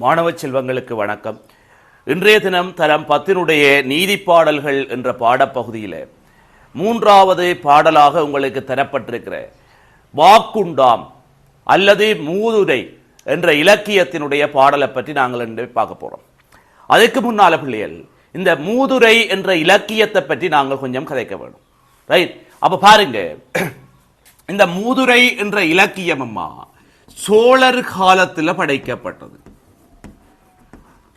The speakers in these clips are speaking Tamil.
மாணவ செல்வங்களுக்கு வணக்கம். இன்றைய தினம் தரம் பத்தினுடைய நீதி பாடல்கள் என்ற பாடப்பகுதியில் மூன்றாவது பாடலாக உங்களுக்கு தரப்பட்டிருக்கிற வாக்குண்டாம் அல்லது மூதுரை என்ற இலக்கியத்தினுடைய பாடலை பற்றி நாங்கள் இன்று பார்க்க போகிறோம் அதுக்கு முன்னால பிள்ளைகள் இந்த மூதுரை என்ற இலக்கியத்தை பற்றி நாங்கள் கொஞ்சம் கதைக்க வேணும். ரைட் அப்போ பாருங்க. இந்த மூதுரை என்ற இலக்கியம் அம்மா சோழர் காலத்தில் படைக்கப்பட்டது.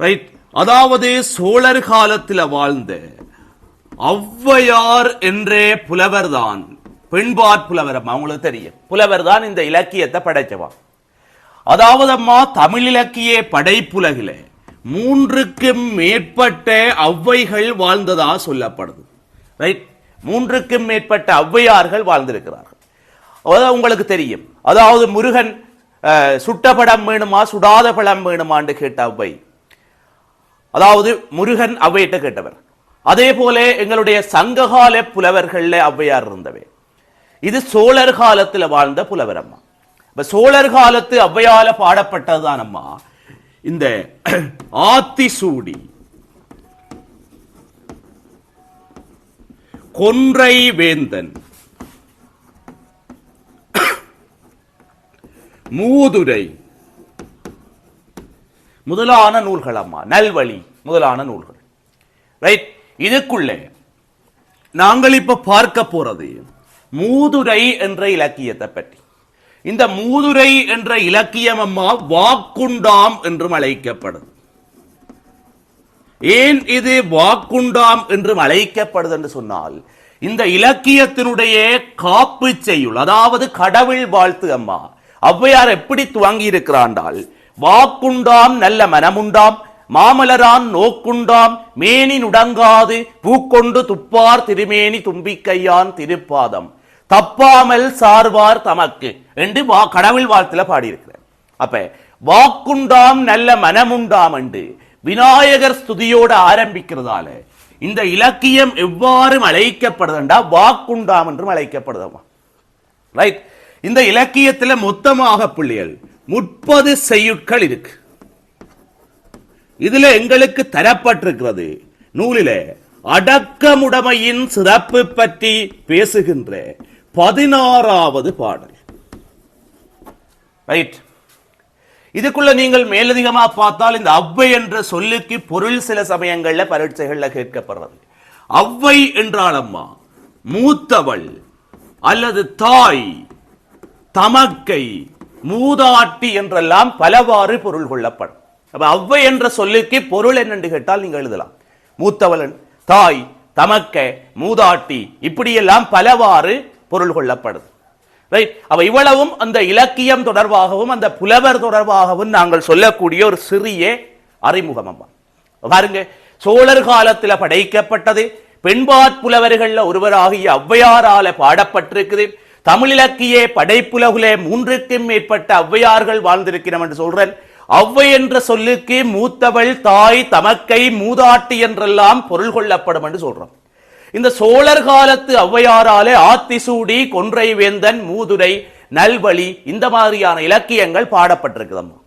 ரைட் அதாவது சோழர் காலத்தில் வாழ்ந்த ஔவையார் என்றே புலவர்தான். பெண்பாற் புலவர் அவங்களுக்கு தெரியும். புலவர் தான் இந்த இலக்கியத்தை படைச்சவா. அதாவது அம்மா தமிழ் இலக்கிய படைப்புலகில மூன்றுக்கும் மேற்பட்ட ஔவைகள் வாழ்ந்ததா சொல்லப்படுது. ரைட் மூன்றுக்கும் மேற்பட்ட ஔவையார்கள் வாழ்ந்திருக்கிறார்கள். அதாவது உங்களுக்கு தெரியும். அதாவது முருகன் அஹ், சுட்ட படம் வேணுமா சுடாத படம் வேணுமான்னு கேட்ட ஔவை. அதாவது முருகன் அவ்வையிட்ட கேட்டவர். அதே போல எங்களுடைய சங்ககால புலவர்கள்ல அவ்வையார் இருந்தவை இது சோழர் காலத்தில் வாழ்ந்த புலவர் அம்மா. இப்ப சோழர் காலத்து அவ்வையால பாடப்பட்டதுதான் அம்மா. இந்த ஆத்திசூடி. கொன்றை வேந்தன். மூதுரை. முதலான நூல்கள் அம்மா நல்வழி முதலான நூல்கள். ரைட் இதுக்குள்ளே நாங்கள் இப்ப பார்க்க போறது மூதுரை என்ற இலக்கியத்தை பற்றி. இந்த மூதுரை என்ற இலக்கியம் அம்மா வாக்குண்டாம் என்றும் அழைக்கப்படுது. ஏன் இது வாக்குண்டாம் என்றும் அழைக்கப்படுது என்று சொன்னால் இந்த இலக்கியத்தினுடைய காப்பு செய்யுள் அதாவது கடவுள் வாழ்த்து அம்மா ஔவையார் எப்படி துவங்கி இருக்கிறாண்டால் வாக்குண்டாம் நல்ல மனமுண்டாம் மாமலரான் நோக்குண்டாம் மேனி நுடங்காது பூக்கொண்டு துப்பார் திருமேனி தும்பிக்கையான் திருப்பாதம். தப்பாமல் சார்வார் தமக்கு என்று வா கடவுள் வாழ்த்துல பாடியிருக்கிறார். அப்ப வாக்குண்டாம் நல்ல மனமுண்டாம் என்று விநாயகர் ஸ்துதியோடு ஆரம்பிக்கிறதால இந்த இலக்கியம் எவ்வாறு அழைக்கப்படுதுண்டா? வாக்குண்டாம் என்றும் அழைக்கப்படுதமா? ரைட் இந்த இலக்கியத்துல மொத்தமாக பிள்ளைகள் முப்பது செய்யுட்கள் இருக்கு. இதுல எங்களுக்கு தரப்பட்டிருக்கிறது. நூலில அடக்கமுடைமையின் சிறப்பு பற்றி பேசுகின்ற பதினாறாவது பாடல். ரைட். இதுக்குள்ள நீங்கள் மேலதிகமா பார்த்தால் இந்த அவ்வை என்ற சொல்லுக்கு பொருள் சில சமயங்கள்ல பரீட்சைகள்ல கேட்கப்படுறது. அவ்வை என்றால் அம்மா மூத்தவள் அல்லது தாய் தமக்கை மூதாட்டி என்றெல்லாம் பலவாறு பொருள் கொள்ளப்படும். அப்ப அவ்வை என்ற சொல்லுக்கு பொருள் என்னென்று கேட்டால் நீங்க எழுதலாம். மூத்தவளன் தாய் தமக்க மூதாட்டி இப்படியெல்லாம் பலவாறு பொருள் கொள்ளப்படுது. ரைட் அவ இவ்வளவும் அந்த இலக்கியம் தொடர்பாகவும் அந்த புலவர் தொடர்பாகவும் நாங்கள் சொல்லக்கூடிய ஒரு சிறிய அறிமுகம் அம்மா. பாருங்க சோழர் காலத்துல படைக்கப்பட்டது பெண்பாற் புலவர்கள்ல ஒருவராகிய ஔவையாரால பாடப்பட்டிருக்குது. தமிழிலக்கியே படைப்புலகுலே மூன்றுக்கும் மேற்பட்ட ஔவையார்கள் வாழ்ந்திருக்கிறோம் என்று சொல்றேன். ஔவை என்ற சொல்லுக்கு மூத்தவள் தாய் தமக்கை மூதாட்டி என்றெல்லாம் பொருள் கொள்ளப்படும் என்று சொல்றோம். இந்த சோழர் காலத்து ஔவையாராலே ஆத்திசூடி கொன்றை வேந்தன் மூதுரை நல்வழி இந்த மாதிரியான இலக்கியங்கள் பாடப்பட்டிருக்குதம்மா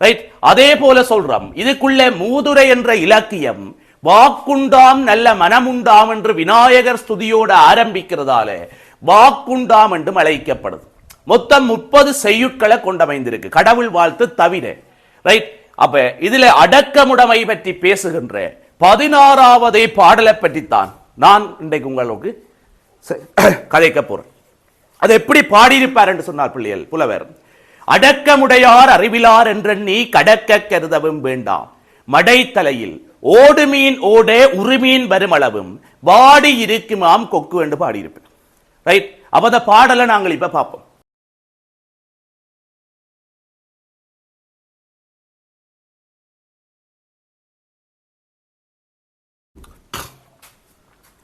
ரைட் அதே போல சொல்றோம். இதுக்குள்ள மூதுரை என்ற இலக்கியம் வாக்குண்டாம் நல்ல மனமுண்டாம் என்று விநாயகர் ஸ்துதியோட ஆரம்பிக்கிறதால வாக்குண்டாம் என்றும் அழைக்கப்படுது. மொத்தம் முப்பது செய்யுட்களை கொண்டமைந்திருக்கு. கடவுள் வாழ்த்து தவிர. ரைட் அப்ப இதுல அடக்கமுடைமை பற்றி பேசுகின்ற பதினாறாவது பாடலை பற்றித்தான் நான் இன்றைக்கு உங்களுக்கு கதைக்க போறேன். அது எப்படி பாடியிருப்பார் என்று சொன்னார் பிள்ளைகள் புலவர். அடக்கமுடையார் அறிவிலார் என்றெண்ணி கடக்க கருதவும் வேண்டாம். மடை தலையில் ஓடு மீன் ஓடே உருமீன் வருமளவும். வாடி இருக்குமாம் கொக்கு என்று பாடியிருப்பார். ரைட் அப்போ அந்த பாடலை நாங்கள் இப்ப பார்ப்போம்.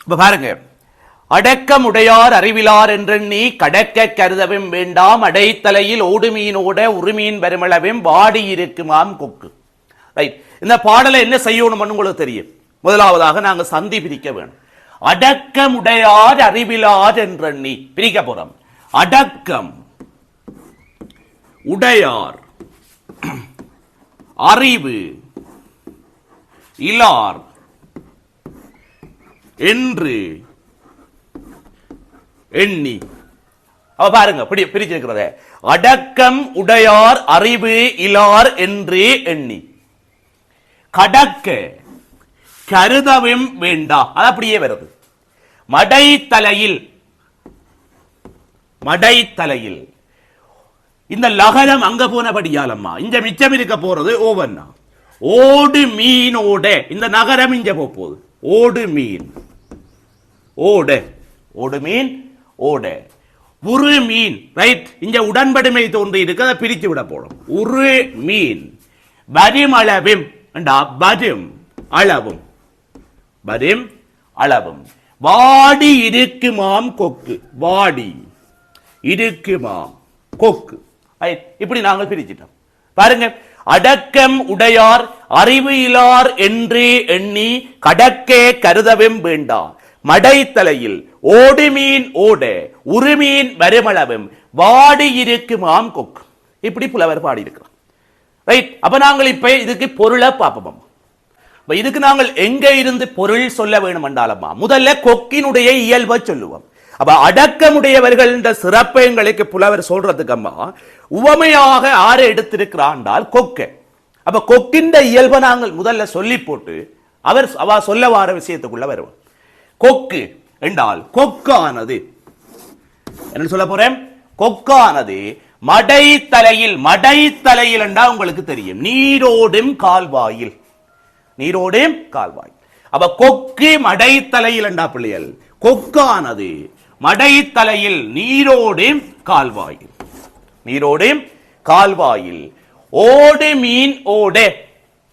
இப்போ பாருங்க. அடக்கமுடையார் அறிவிலார் என்றெண்ணி கடக்க கருதவும் வேண்டாம். அடைத்தலையில் ஓடுமீனோட உருமீன் வருமளவும் வாடி இருக்குமாம் கொக்கு. ரைட் இந்த பாடலை என்ன செய்யணும்னு உங்களுக்கு தெரியும். முதலாவதாக நாங்க சந்தி பிரிக்க வேணும். அடக்கமுடையார் அறிவிலார் என்றெண்ணி. பிரிக்க போறோம். அடக்கம். உடையார். அறிவு. இலார். என்று. எண்ணி. அவ பாருங்க பிடி பிரிச்சிருக்கிறத. அடக்கம் உடையார் அறிவு இலார் என்று எண்ணி. கடக்க. கருதவும் வேண்டாம் அது அப்படியே வருது. மடை தலையில் மடை தலையில் இந்த லகலம் அங்க போனபடியாலம்மா இங்க மிச்சம் இருக்க போறது ஓவன்னா. ஓடு மீனோட இந்த நகரம் இங்க போகுது ஓடு மீன். ஓட. ஓடு மீன் ஓட. உரு மீன் ரைட் இங்க உடன்படுமை தோன்றி இருக்கு அதை பிரித்து விட போறோம். உரு மீன். வரிமளவும் என்றா வரும் அளவும். வரும் அளவும். வாடி இருக்குமாம் கொக்கு. வாடி இருக்குமாம் கொக்கு. இப்படி நாங்கள் பிரிச்சிட்டோம் பாருங்க அடக்கம் உடையார் அறிவு இலார் என்று எண்ணி கடக்கே கருதவும் வேண்டாம். மடைத்தலையில் ஓடுமீன் ஓட உருமீன் வருமளவும் வாடி இருக்குமாம் கொக்கு. இப்படி புலவர் பாடியிருக்கிறார். ரைட் அப்ப நாங்கள் இப்ப இதுக்கு பொருளை பார்ப்போம். இதுக்கு நாங்கள் எங்கே இருந்து பொருள் சொல்ல வேணும் என்றாலம்மா முதல்ல கொக்கினுடைய இயல்பை சொல்லுவோம். அப்ப அடக்கமுடையவர்கள் என்ற சிறப்பை எங்களுக்கு புலவர் சொல்றதுக்கு அம்மா உவமையாக ஆறு எடுத்திருக்கிறாண்டால் கொக்க. அப்ப கொக்கின்ற இயல்பை நாங்கள் முதல்ல சொல்லி போட்டு அவர் அவ சொல்ல வார விஷயத்துக்குள்ள வருவோம். கொக்கு என்றால் கொக்கானது. என்ன சொல்ல போறேன்? கொக்கானது மடை தலையில் மடை தலையில் என்றா உங்களுக்கு தெரியும். நீரோடும் கால்வாயில். நீரோடும் கால்வாய். அப்ப கொக்கு மடை தலையில் என்றா பிள்ளைகள்? கொக்கானது. மடை தலையில் நீரோடும் கால்வாயில் நீரோடும் கால்வாயில். ஓடு மீன் ஓடே.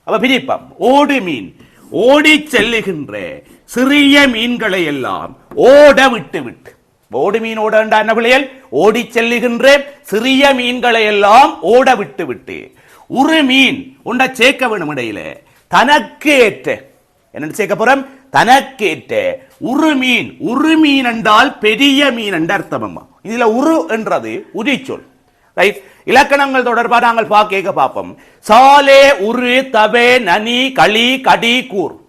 அப்ப பிரிப்பம். ஓடு மீன். ஓடி செல்லுகின்ற சிறிய மீன்களை எல்லாம் ஓட விட்டு விட்டு. ஓடு மீன் ஓட என்ன பிள்ளைகள்? ஓடி செல்லுகின்ற சிறிய மீன்களை எல்லாம் ஓட விட்டு விட்டு. ஒரு மீன் உண்ட சேர்க்க வேணும் இடையில. தனக்கு ஏற்ற என்ன சேர்க்க போறோம்? தனக்கேற்ற. உரு மீன். உரு மீன் என்றால் பெரிய மீன் என்ற அர்த்தம் அம்மா. இதுல உரு என்றது உரிச்சொல் ரைட் இலக்கணங்கள் தொடர்பாக நாங்கள் பா கேட்க பார்ப்போம். சாலே உரு தவே நனி களி கடி கூர்.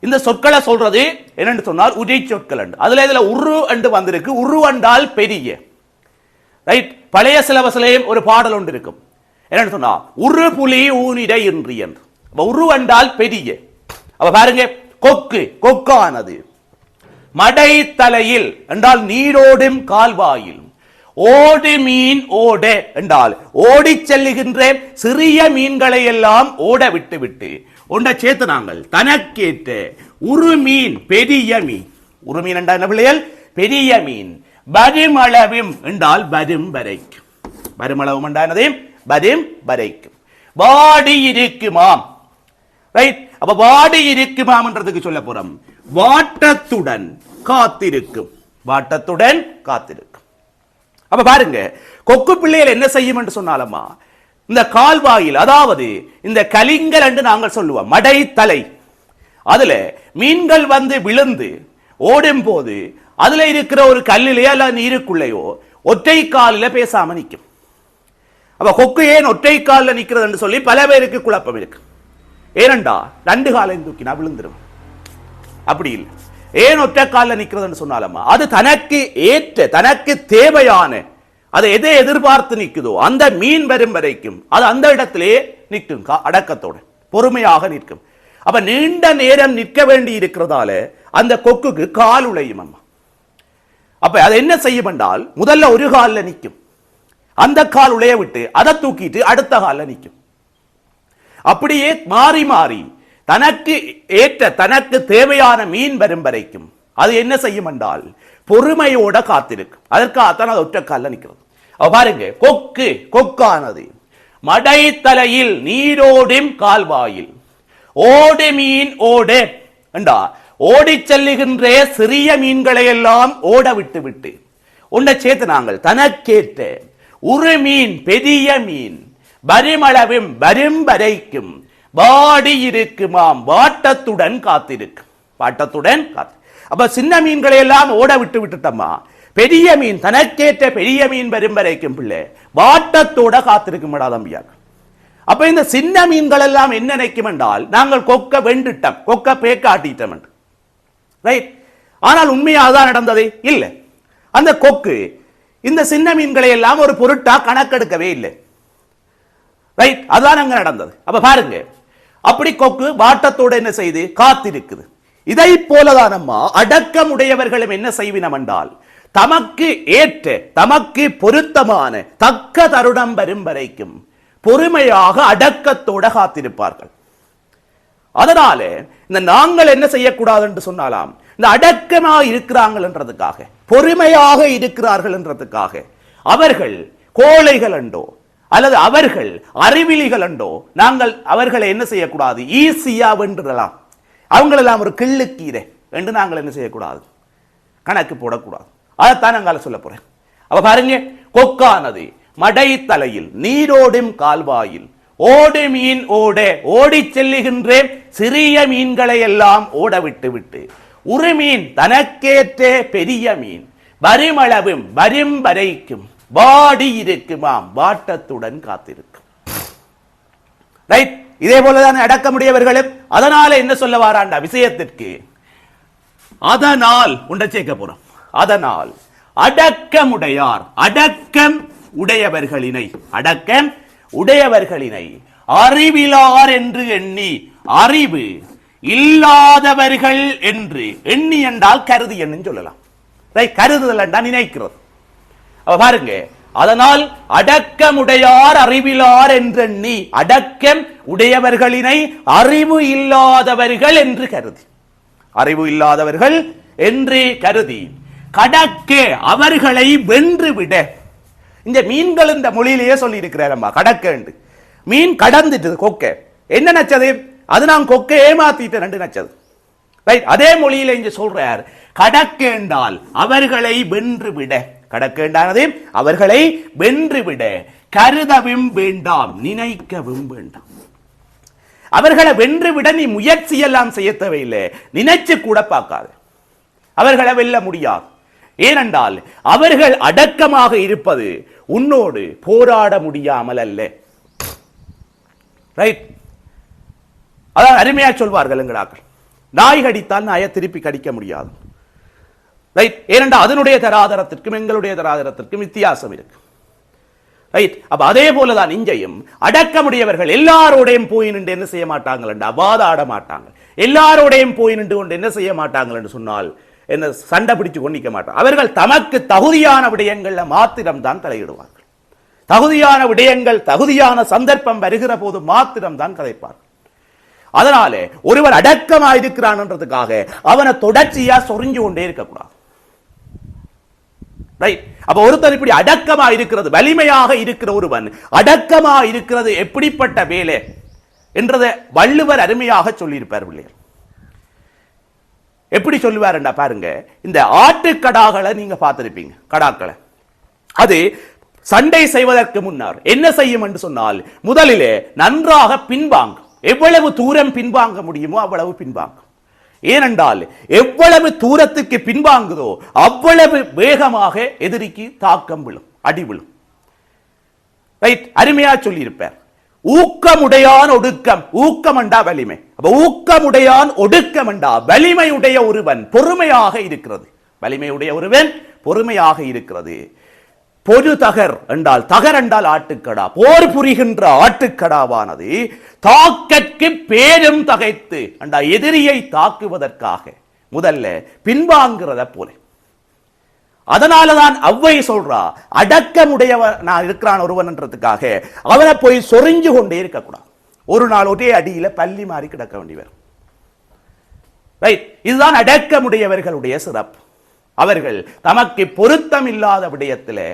இந்த சொற்களை சொல்றது என்னென்று சொன்னால் உரை சொற்கள் என்று. அதுல இதுல உரு என்று வந்திருக்கு. உரு என்றால் பெரிய. ரைட் பழைய சிலபஸ்லயும் ஒரு பாடல் ஒன்று இருக்கும். என்னென்னு சொன்னா உரு புலி ஊனிட இன்றி என்று அப்ப பெரிய. அப்ப பாருங்க கொக்கு கொக்கானது. மடை தலையில் என்றால் நீரோடும் கால்வாயில். ஓடு மீன் ஓட என்றால் ஓடிச் செல்லுகின்ற சிறிய மீன்களை எல்லாம் ஓட விட்டு விட்டு ஒன்றை சேர்த்து நாங்கள் தனக்கேற்ற உரு மீன் பெரிய மீன். உரு மீன் என்றால் என்ன பிள்ளைகள்? பெரிய மீன். பரிமளவும் என்றால் வரும் வரைக்கும். வருமளவும் என்றானது வரும் வரைக்கும். வாடி இருக்குமாம். ரைட் அப்ப வாடி இருக்குமாம்ன்றதுக்கு சொல்ல போறோம். வாட்டத்துடன் காத்திருக்கும். வாட்டத்துடன் காத்திருக்கும். அப்ப பாருங்க கொக்கு பிள்ளைகள் என்ன செய்யும் என்று சொன்னாலம்மா இந்த கால்வாயில் அதாவது இந்த கலிங்கல் என்று நாங்கள் சொல்லுவோம் மடை தலை. அதுல மீன்கள் வந்து விழுந்து ஓடும் போது அதுல இருக்கிற ஒரு கல்லிலேயோ அல்ல நீருக்குள்ளேயோ ஒற்றை காலில பேசாம நிற்கும். அப்ப கொக்கு ஏன் ஒற்றை காலில் நிற்கிறது என்று சொல்லி பல பேருக்கு குழப்பம் இருக்கு. ஏனண்டா? ரெண்டு காலையும் தூக்கினா விழுந்துரும். அப்படி இல்லை. ஏன் ஒற்றை காலில் நிக்கிறதுன்னு சொன்னாலம்மா? அது தனக்கு ஏற்ற தனக்கு தேவையான அதை எதை எதிர்பார்த்து நிக்குதோ அந்த மீன் வரும் வரைக்கும் அது அந்த இடத்திலே நிற்கும் கா- அடக்கத்தோட பொறுமையாக நிற்கும். அப்ப நீண்ட நேரம் நிற்க வேண்டி இருக்கிறதால அந்த கொக்குக்கு கால் உழையும் அம்மா. அப்ப அது என்ன செய்யும் என்றால் முதல்ல ஒரு காலில் நிற்கும். அந்த கால் உழைய விட்டு அதை தூக்கிட்டு அடுத்த காலில் நிற்கும். அப்படியே மாறி மாறி தனக்கு ஏற்ற தனக்கு தேவையான மீன் வரும் வரைக்கும் அது என்ன செய்யும் என்றால் பொறுமையோட காத்திருக்கும். அதற்காகத்தான் அது ஒற்ற நிற்கிறது. பாருங்க கொக்கு கொக்கானது. மடை தலையில் நீரோடும் கால்வாயில். ஓடு மீன் ஓடு என்றா ஓடிச் செல்லுகின்ற சிறிய மீன்களை எல்லாம் ஓட விட்டு விட்டு உன்னை சேர்த்து நாங்கள் தனக்கேற்ற ஒரு மீன் பெரிய மீன் வருமளவும் வரும் வரைக்கும் வாடி இருக்குமாம் வாட்டத்துடன் காத்திருக்கும். வாட்டத்துடன் காத்து. அப்ப சின்ன மீன்களை எல்லாம் ஓட விட்டு விட்டுட்டம்மா. பெரிய மீன் தனக்கேற்ற பெரிய மீன் வரும் வரைக்கும் பிள்ளை வாட்டத்தோட காத்திருக்கும் தம்பியாக அப்ப இந்த சின்ன மீன்கள் எல்லாம் என்ன நினைக்கும் என்றால் நாங்கள் கொக்க வெண்டுட்டோம் கொக்க பேக்காட்டிட்டோம் என்று. ரைட் ஆனால் உண்மையாக தான் நடந்தது? இல்லை. அந்த கொக்கு இந்த சின்ன மீன்களை எல்லாம் ஒரு பொருட்டா கணக்கெடுக்கவே இல்லை. ரைட் அதான் அங்கே நடந்தது. அப்ப பாருங்க. அப்படி கொக்கு வாட்டத்தோடு என்ன செய்து? காத்திருக்குது. இதை போலதான் அம்மா அடக்கமுடையவர்களும் என்ன செய்வினம் என்றால் தமக்கு ஏற்ற தமக்கு பொருத்தமான தக்க தருணம் வரும் வரைக்கும் பொறுமையாக அடக்கத்தோட காத்திருப்பார்கள். அதனால இந்த நாங்கள் என்ன செய்யக்கூடாது என்று சொன்னாலாம் இந்த அடக்கமா இருக்கிறார்கள் என்றதுக்காக பொறுமையாக இருக்கிறார்கள் என்றதுக்காக அவர்கள் கோழைகள் என்றோ அல்லது அவர்கள் அறிவிலிகள் என்றோ நாங்கள் அவர்களை என்ன செய்யக்கூடாது? ஈஸியா வென்றுடலாம் அவங்களெல்லாம் ஒரு கிள்ளுக்கீரை என்று நாங்கள் என்ன செய்யக்கூடாது? கணக்கு போடக்கூடாது. அதைத்தான் நாங்கள் சொல்ல போறேன். அப்ப பாருங்க கொக்கானது மடை தலையில் நீரோடும் கால்வாயில் ஓடு மீன் ஓட ஓடிச் செல்லுகின்ற சிறிய மீன்களை எல்லாம் ஓட விட்டு விட்டு உருமீன் தனக்கேற்ற பெரிய மீன் வருமளவும் வரும் வரைக்கும் வாடி இருக்குமாம் வாட்டத்துடன் காத்திருக்கும். ரைட் இதே போலதான் அடக்க முடியவர்களும் அதனால என்ன சொல்ல வாராண்டா விஷயத்திற்கு? அதனால் உண்ட சேர்க்க போறோம். அதனால் அடக்கமுடையார் அடக்கம் உடையவர்களினை அடக்கம் உடையவர்களினை அறிவிலார் என்று எண்ணி அறிவு இல்லாதவர்கள் என்று எண்ணி என்றால் கருதி என்று சொல்லலாம். ரைட் கருதுதல் என்றால் நினைக்கிறது பாருங்க. அதனால் அடக்கமுடையார் அறிவிலார் என்றெண்ணி அடக்கம் உடையவர்களினை அறிவு இல்லாதவர்கள் என்று கருதி. அறிவு இல்லாதவர்கள் என்று கருதி. கடக்கே அவர்களை வென்று விட இந்த மீன்கள் இந்த மொழியிலேயே சொல்லி இருக்கிறார் அம்மா கடக்க மீன் கடந்துட்டு கொக்க. என்ன நச்சது? அது நான் கொக்க ஏமாத்திட்டு ரெண்டு நச்சது. ரைட் அதே மொழியில இங்க சொல்றார் கடக்க என்றால் அவர்களை வென்று விட கடக்க அவர்களை வென்று விட கருதவும் வேண்டாம் நினைக்கவும் வேண்டாம் அவர்களை வென்று விட நீ முயற்சி எல்லாம் செய்ய தேவையில்லை. நினைச்சு கூட பார்க்காது. அவர்களை வெல்ல முடியாது. ஏனென்றால் அவர்கள் அடக்கமாக இருப்பது உன்னோடு போராட முடியாமல் அல்ல. ரைட் அதான் அருமையா சொல்வார்கள் எங்களாக்கள் நாய் கடித்தால் நாயை திருப்பி கடிக்க முடியாது. ரைட் ஏனென்றால் அதனுடைய தராதரத்திற்கும் எங்களுடைய தராதரத்திற்கும் வித்தியாசம் இருக்கு. ரைட் அப்ப அதே போலதான் இங்கேயும் அடக்கமுடையவர்கள் எல்லாரோடையும் போய் நின்று என்ன செய்ய மாட்டாங்கள் அவாத ஆட மாட்டாங்க. எல்லாரோடையும் போய் நின்று கொண்டு என்ன செய்ய மாட்டாங்கள் என்று சொன்னால் என்ன சண்டை பிடிச்சு கொண்டிக்க மாட்டாங்க. அவர்கள் தமக்கு தகுதியான விடயங்கள்ல மாத்திரம் தான் தலையிடுவார்கள். தகுதியான விடயங்கள் தகுதியான சந்தர்ப்பம் வருகிற போது மாத்திரம் தான் கதைப்பார்கள். அதனாலே ஒருவர் அடக்கமா இருக்கிறான்ன்றதுக்காக அவனை தொடர்ச்சியா சொரிஞ்சு கொண்டே இருக்கக்கூடாது. ரைட் அப்ப ஒருத்தர் இப்படி அடக்கமா இருக்கிறது வலிமையாக இருக்கிற ஒருவன் அடக்கமா இருக்கிறது எப்படிப்பட்ட வேலை என்றதை வள்ளுவர் அருமையாக சொல்லியிருப்பார் பிள்ளைகள் எப்படி சொல்லுவாருண்டா பாருங்க இந்த ஆட்டுக்கடாக்களை நீங்க பார்த்திருப்பீங்க கடாக்களை. அது சண்டை செய்வதற்கு முன்னர் என்ன செய்யும் என்று சொன்னால் முதலிலே நன்றாக பின்வாங்கும். எவ்வளவு தூரம் பின்வாங்க முடியுமோ அவ்வளவு பின்வாங்கும். ஏனென்றால் எவ்வளவு தூரத்துக்கு பின்வாங்குதோ அவ்வளவு வேகமாக எதிரிக்கு தாக்கம் விழும் அடி விழும். ரைட் அருமையா சொல்லியிருப்பார். ஊக்கமுடையான் ஒடுக்கம் ஊக்கமண்டா வலிமை. அப்ப ஊக்கமுடையான் என்றா வலிமையுடைய ஒருவன் பொறுமையாக இருக்கிறது. வலிமையுடைய ஒருவன் பொறுமையாக இருக்கிறது. பொது தகர் என்றால் தகர் என்றால் ஆட்டுக்கடா. போர் புரிகின்ற ஆட்டுக்கடாவானது தாக்கற்கு பேரும் தகைத்து அண்டா எதிரியை தாக்குவதற்காக முதல்ல பின்வாங்கிறத போல. அதனாலதான் அவ்வை சொல்றா அடக்கமுடையவன் நான் இருக்கிறான் ஒருவன்ன்றதுக்காக அவனை போய் சொரிஞ்சு கொண்டே இருக்கக்கூடாது. ஒரு நாள் ஒரே அடியில பள்ளி மாறி கிடக்க வேண்டியவர் ரைட் இதுதான் அடக்கமுடையவர்களுடைய சிறப்பு. அவர்கள் தமக்கு பொருத்தம் இல்லாத விடயத்தில்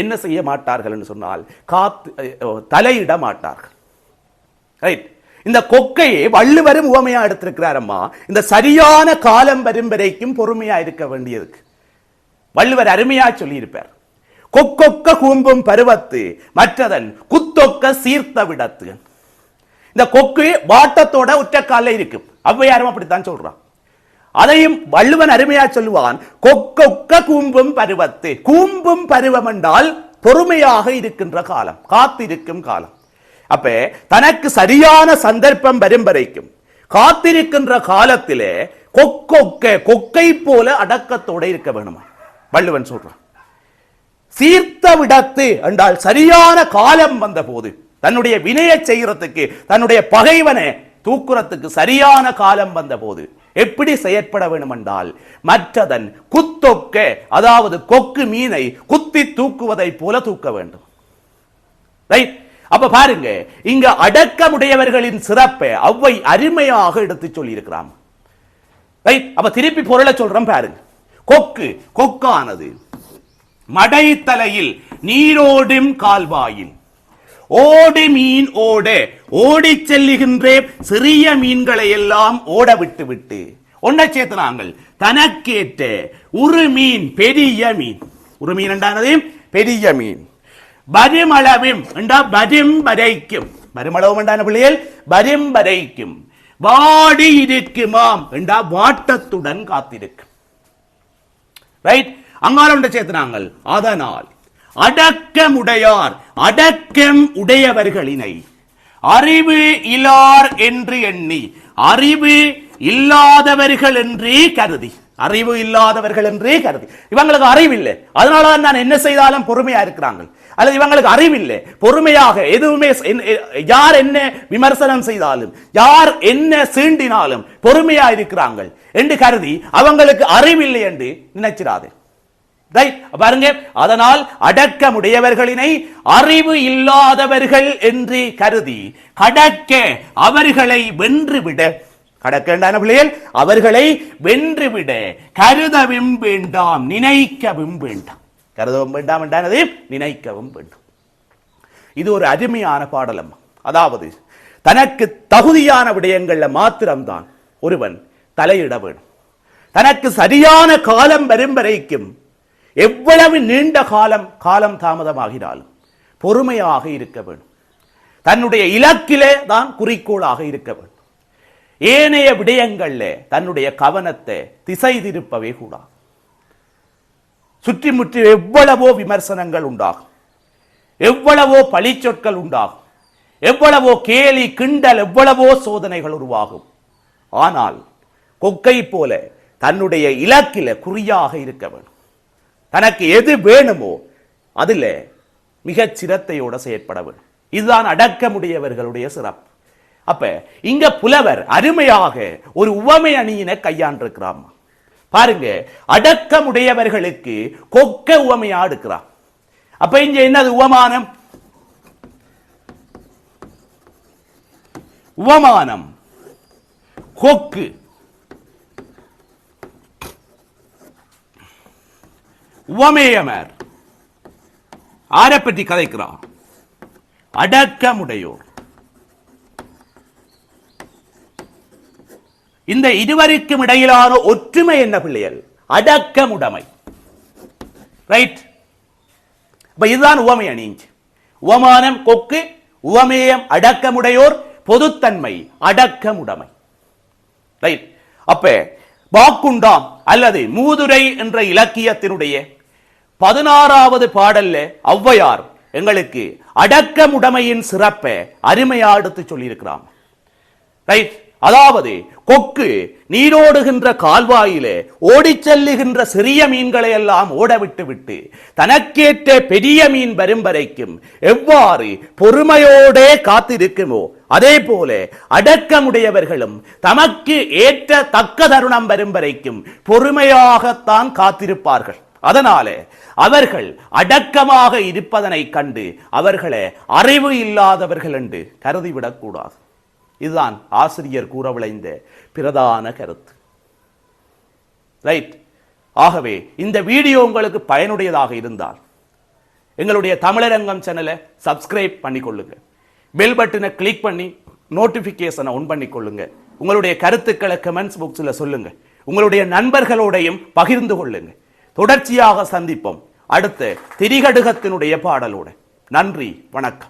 என்ன செய்ய மாட்டார்கள் என்று சொன்னால் காத்து தலையிட மாட்டார்கள். ரைட் இந்த கொக்கையை வள்ளுவரும் உவமையா எடுத்திருக்கிறார் அம்மா இந்த சரியான காலம் வரும் வரைக்கும் பொறுமையா இருக்க வேண்டியதுக்கு. வள்ளுவர் அருமையா சொல்லியிருப்பார். கொக்கொக்க கூம்பும் பருவத்து மற்றதன் குத்தொக்க சீர்த்த விடத்து. இந்த கொக்கு வாட்டத்தோட உச்சக்கால இருக்கும். அவ்வையாரும் அப்படித்தான் சொல்றான். அதையும் வள்ளுவன் அருமையா சொல்லுவான் கொக்கொக்க கூம்பும் பருவத்து. கூம்பும் பருவம் என்றால் பொறுமையாக இருக்கின்ற காலம் காத்திருக்கும் காலம். அப்ப தனக்கு சரியான சந்தர்ப்பம் வரும் வரைக்கும் காத்திருக்கின்ற காலத்திலே கொக்கொக்க கொக்கை போல அடக்கத்தோட இருக்க வேணுமா? வள்ளுவன் சொல்றான். சீர்த்த விடத்து என்றால் சரியான காலம் வந்த போது தன்னுடைய வினையை செய்யறதுக்கு தன்னுடைய பகைவனை தூக்குறத்துக்கு சரியான காலம் வந்த போது எப்படி செயற்பட வேண்டும் என்றால் மற்றதன் குத்தொக்க அதாவது கொக்கு மீனை குத்தி தூக்குவதை போல தூக்க வேண்டும். ரைட் அப்ப பாருங்க இங்க அடக்கமுடையவர்களின் சிறப்பை அவ்வை அருமையாக எடுத்து சொல்லியிருக்கிறான். ரைட் அப்ப திருப்பி பொருளை சொல்றேன் பாருங்க. கொக்கு கொக்கானது மடைத்தலையில் நீரோடும் கால்வாயில் ஓடு மீன் ஓட ஓடி செல்லுகின்ற சிறிய மீன்களை எல்லாம் ஓட விட்டு விட்டு ஒன்றை சேர்த்துனாங்கள் தனக்கேற்ற உரு மீன் பெரிய மீன். உரு மீன் என்றானது? பெரிய மீன். பரிமளவும் என்றா வரும் வரைக்கும். பரிமளவும் என்றான பிள்ளைகள்? வரும் வரைக்கும். வாடி இருக்குமாம் என்றா வாட்டத்துடன் காத்திருக்கும். ரைட் அங்காலம் சேர்த்துனாங்கள் அதனால் அடக்கமுடையார் அடக்கம் உடையவர்களினை. அறிவு இலார் என்று எண்ணி அறிவு இல்லாதவர்கள் என்றே கருதி. அறிவு இல்லாதவர்கள் என்றே கருதி. இவங்களுக்கு அறிவில்லை. அதனால நான் என்ன செய்தாலும் பொறுமையா இருக்கிறாங்க அல்லது இவங்களுக்கு அறிவில்லை. பொறுமையாக எதுவுமே யார் என்ன விமர்சனம் செய்தாலும் யார் என்ன சீண்டினாலும் பொறுமையா இருக்கிறாங்க என்று கருதி அவங்களுக்கு அறிவில்லை என்று நினைச்சிடாதே. ரைட் பாருங்க. அதனால் அடக்கமுடையவர்களினை அறிவு இல்லாதவர்கள் என்று கருதி கடக்க அவர்களை வென்றுவிட. கடக்கண்டான பிள்ளைகள். அவர்களை வென்றுவிட. கருதவும் வேண்டாம். நினைக்கவும் வேண்டாம். கருதவும் வேண்டாம் என்றானது நினைக்கவும் வேண்டும். இது ஒரு அருமையான பாடலம் அதாவது தனக்கு தகுதியான விடயங்களில் மாத்திரம்தான் ஒருவன் தலையிட வேண்டும். தனக்கு சரியான காலம் வரும் வரைக்கும் எவ்வளவு நீண்ட காலம் காலம் தாமதமாகினாலும் பொறுமையாக இருக்க வேண்டும். தன்னுடைய இலக்கிலே தான் குறிக்கோளாக இருக்க வேண்டும். ஏனைய விடயங்களில் தன்னுடைய கவனத்தை திசை திருப்பவே கூடாது. சுற்றி முற்றி எவ்வளவோ விமர்சனங்கள் உண்டாகும். எவ்வளவோ பழிச்சொற்கள் உண்டாகும். எவ்வளவோ கேலி கிண்டல் எவ்வளவோ சோதனைகள் உருவாகும். ஆனால் கொக்கை போல தன்னுடைய இலக்கில குறியாக இருக்க வேண்டும். தனக்கு எது வேணுமோ அதுல மிகச் சிரத்தையோட செயற்பட வேண்டும். இதுதான் அடக்கமுடையவர்களுடைய சிறப்பு. அப்ப இங்க புலவர் அருமையாக ஒரு உவமை அணியினை கையாண்டிருக்கிறார் பாருங்க அடக்கமுடையவர்களுக்கு கொக்க உவமையா எடுக்கிறார் அப்ப இங்க என்னது உவமானம்? உவமானம். கொக்கு. உவமேயமர். ஆரை பற்றி கதைக்கிறார் அடக்கமுடையோர். இந்த இருவருக்கும் இடையிலான ஒற்றுமை என்ன பிள்ளைகள்? அடக்கமுடைமை. ரைட் இப்ப இதுதான் உவமை அணிஞ்சு உவமானம் கொக்கு உவமேயம் அடக்கமுடையோர் பொதுத்தன்மை அடக்கமுடைமை. ரைட் அப்ப வாக்குண்டாம் அல்லது மூதுரை என்ற இலக்கியத்தினுடைய பதினாறாவது பாடல்ல ஔவையார் எங்களுக்கு அடக்கமுடைமையின் சிறப்பை அருமையா எடுத்து சொல்லியிருக்கிறான். ரைட் அதாவது கொக்கு நீரோடுகின்ற கால்வாயிலே ஓடிச் செல்லுகின்ற சிறிய மீன்களை எல்லாம் ஓட விட்டு விட்டு தனக்கேற்ற பெரிய மீன் வரும் வரைக்கும் எவ்வாறு பொறுமையோடே காத்திருக்குமோ அதே போல அடக்கமுடையவர்களும் தமக்கு ஏற்ற தக்க தருணம் வரும் வரைக்கும் பொறுமையாகத்தான் காத்திருப்பார்கள். அதனால அவர்கள் அடக்கமாக இருப்பதனை கண்டு அவர்களை அறிவு இல்லாதவர்கள் என்று கருதிவிடக்கூடாது. இதுதான் ஆசிரியர் கூற விளைந்த பிரதான கருத்து. ரைட். ஆகவே இந்த வீடியோ உங்களுக்கு பயனுடையதாக இருந்தால் எங்களுடைய தமிழரங்கம் சேனலை சப்ஸ்கிரைப் பண்ணிக்கொள்ளுங்க. பெல் பட்டனை கிளிக் பண்ணி நோட்டிஃபிகேஷனை ஒன் பண்ணிக்கொள்ளுங்க. உங்களுடைய கருத்துக்களை கமெண்ட்ஸ் புக்ஸில் சொல்லுங்க. உங்களுடைய நண்பர்களோடையும் பகிர்ந்து கொள்ளுங்கள் தொடர்ச்சியாக சந்திப்போம். அடுத்த திரிகடுகத்தினுடைய பாடலோட. நன்றி வணக்கம்.